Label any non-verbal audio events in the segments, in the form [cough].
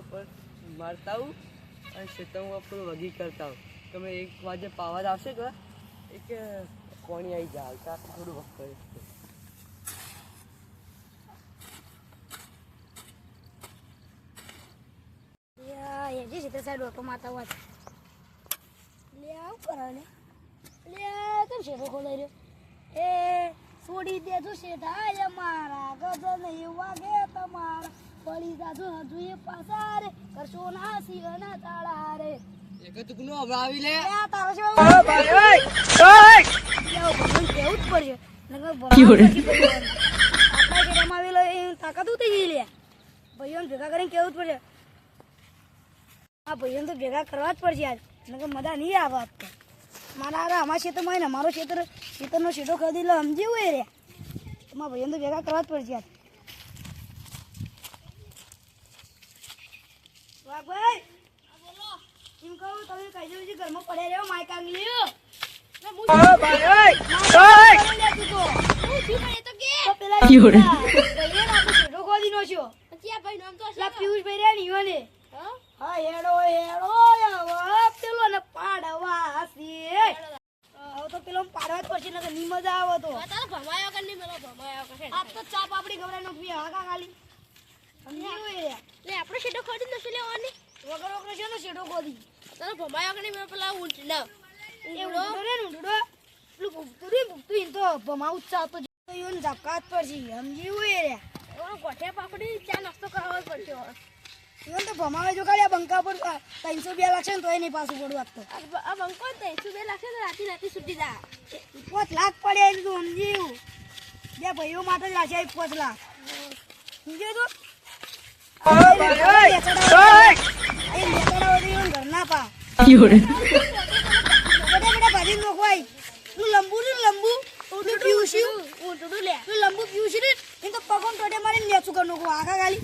ઉપર મારતા હું અને શેતમ ઉપર વગી કરતા હું તમે એક વાગે પાવર આવશે કે એક કોણી આવી જાય આવતા થોડું વખત કરીશ માતા વાત લે, આવ કરો લે એ, છોડી દેજો શેઠા એ મારા ગજન એવું વાગે તમારા. પડી જાજો હજુ એ પાછા રે કરશો ના સિંહના તાળા રે એક જ નું હમણાં આવી લે. આ તારો છે. ભાઈ ઓય ઓય. ભગવાન કેવું જ પડશે પછી [laughs] ભગવાન. આપણા જે રમાવેલો એ તાકાત ઉતરી ગઈ લે. ભાઈઓને ભેગા કરીને કેવું જ પડશે આ ભાઈઓને તો ભેગા કરવા જ પડશે આજ. નકર મજા નહીં આવે આજ તો. મારા આ અમારા ક્ષેત્રમાં હોય ને અમારો ક્ષેત્ર ક્ષેત્રનો શેડો ખરીદી લો સમજી હોય રે. તમારા ભાઈઓને તો ભેગા કરવા જ પડશે આજ. વાઘભાઈ! એમ કહું તમે કહી દઉં છું ઘરમાં પડ્યા રહ્યો માઇક આંગી લ્યો. ભાઈ ઓય! ઓય! પેલા ભાઈને આપણે શેઠો ખોદી નો છો. પેલા પિયુષભાઈ રહ્યા ને ઈવોને. હા? હેડો હેડો હવે પેલો ને પાડવા હશે હવે તો પેલો પાડવા જ પડશે નકરની મજા આવે તો આજ તો ચા પાપડી પેલું નાખવી હાકા ખાલી સમજી લો એ રહ્યા. વગર વગર છે ને શેઠો ખોદી એ ઊંધો રે ને ઊંધો. પેલું ભૂખતું રે, ભૂખતું એને તો ભમાવું જ છે. આ તો જો એને ઝપકા જ પડશે સમજી લો એ રહ્યા. ઈવન તો ભમાવે જો ખાલી આ બંકો પર ત્રણસો બે લાગશે ને તો નહીં પાછું પડવું આપતો પાંચ લાખ પડે એટલે તું સમજ્યું બે ભાઈઓ માટે જ લાશે પાંચ લાખ સમજ્યો તું ને નોખવાય તું લંબુ તું પીવું તું છે ને એ તો પગોન ટોટે મારી નેચું કર નોખું આખા ખાલી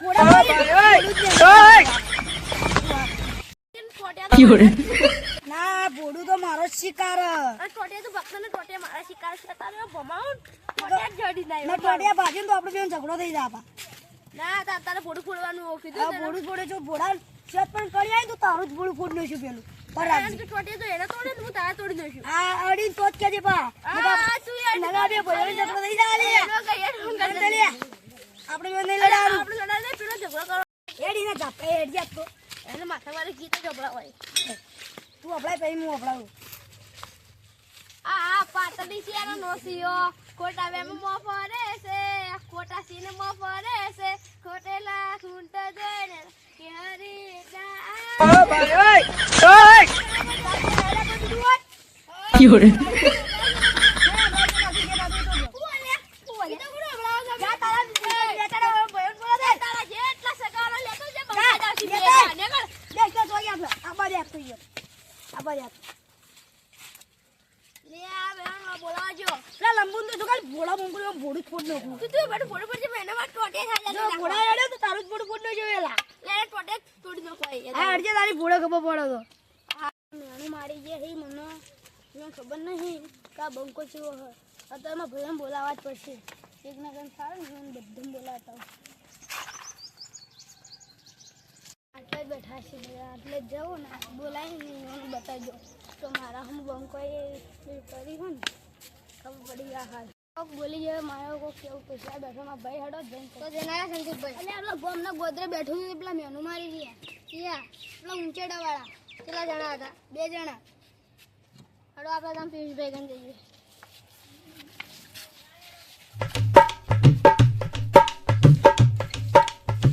પોડા મારી ઓય ના ભોડું તો મારો શિકાર ટોટિયા આપણે ઝઘડો થઈ જાય ના તાર તારે ફોટો ફોડવાનું કીધું ભોડું ફોડે જો ભોડા શેત પણ કરી આવી તો તારું જ ભોડું ફોડ નાખ્યું પેલું. પર કારણ કે ટોટે તો એને તોડે હું તારે તોડી નાખ્યું આ અડીને તો જ કેજે પા. આ શું યાર નગા બે ભોડો ઝઘડો થઈ જાય લે. હું આપણે કરી આપણે પેલો ઝઘડો ઝાપે એડી જાત તો એને માથા મારે ગીત ઝઘડા હોય તું અપડાય પછી હું અપડાવું આ આ પાતળી છે એનો નોસીઓ ખોટા વેમ મો ફરે છે ખોટા સીન મો ફરે ખૂંટ જોઈને કે હરી જા ભાઈ ઓય. ઓય તારા જેટલા સગારો લેતો છે બંગા દાવથી ભેગા. નીકળ. લે આ ભોડું ફોડ નાખું. તું તું બેઠું ફોટો પડશે મેં એનામાં ટોટે થાય જો ભોડા તો તારું જ ભોડું ફોડ લે. ટોટે તોડી. આ અડજે તારી ભોળો ખબર પડો તો. મેણું મારી જે હી મને મને ખબર નહીં કા બંકો ચેવો હોય અત્યારમાં ભયમ બોલાવવા જ પડશે. એક ના સારું હું બધું બોલાવતા આટલે બેઠા છે આટલે જ જાઉં ને બોલાય ને મને બતાવજો. તો મારા હું બંકો એ કરી હોય ને ખબર પડી ગયા હાલ કોક બોલી જાય મારો કોક કેવું પૈસા બેઠો માં ભાઈ હડો જઈને તો જેના સંદીપભાઈ એટલે આપણા ગોમના ગોદરે બેઠું છે પેલા મેનુ મારી રહ્યા ક્યાં પેલા ઊંચેડા વાળા કેટલા જણા હતા બે જણા હડો આપણે તમે? પિયુષભાઈ કન જઈએ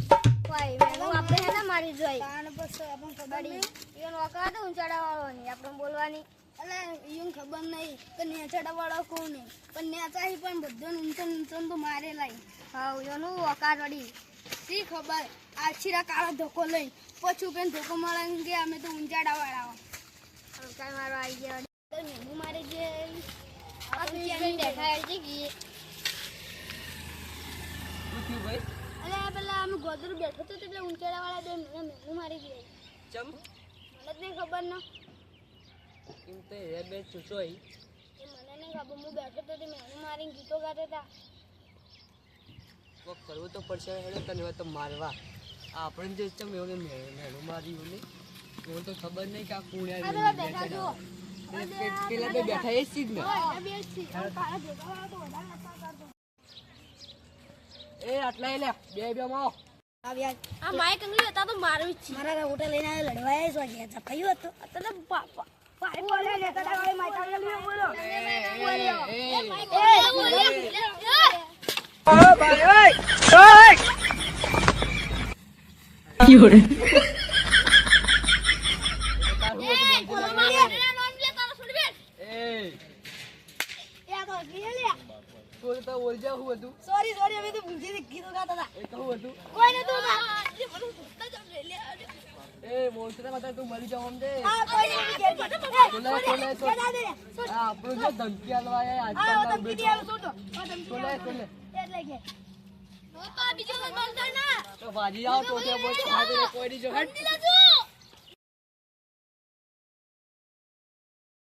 આપણે હે ને મારી જોઈ તાણ બસ આપણને ખબર બડી નહીં ઈવન ઊંચાડા વાળો નહીં આપણે બોલવાની. એટલે ઈયોને ખબર નહીં કે નેચડા વાળો કોણ નહીં પણ નેચાહી પણ બધો ઊંચો ઊંચો તો મારે લાઈ હા એનું વકાર વળી શી ખબર? આછીરા છીરા કાળો ધોકો લઈ પછી કે ધોકો મળે કે અમે તો ઊંચાડા વાળા વકાત મારો આવી ગયા. તો મેનુ મારે જે શું થયું ભાઈ? અલે પેલા અમે ગોદરું બેઠો તો પેલા ઊંચાડા વાળા બે મારી ગયા ચમ? મને જ નહીં ખબર ને. એમ તે એ બે ચૂચોઈ એ મને નહીં ખબર હું બેઠો તો તે મેનુ મારીને ગીતો ગાતા હતા કોક કરવું તો પડશે હેડો તને તો મારવા. આપણે જે ચમ એવું મેળું મારી ને મને તો ખબર નહીં કે આ કોણ આ બેઠા જો પેલા બે બેઠા એ જ ને જ. એ આટલા એ લે બે બે માં આવો. આ માઇક અંગલી હતા તો મારવી જ છે. મારા હોટલ લઈને લડવાય લડવા આવ્યો છો ગયા ચપાયું હતું તને પા- હતું સોરી સોરી અમે તો ભૂલી કીધું ગાતા હતા એ તો હતું કોઈ નતું આ, એ બધું ભૂલતા જાવ લે, લે, લે. એ મોસરે માતા તું ને. ભાજી આવો તો કોઈ નહીં જો હટ સમજી લેજો.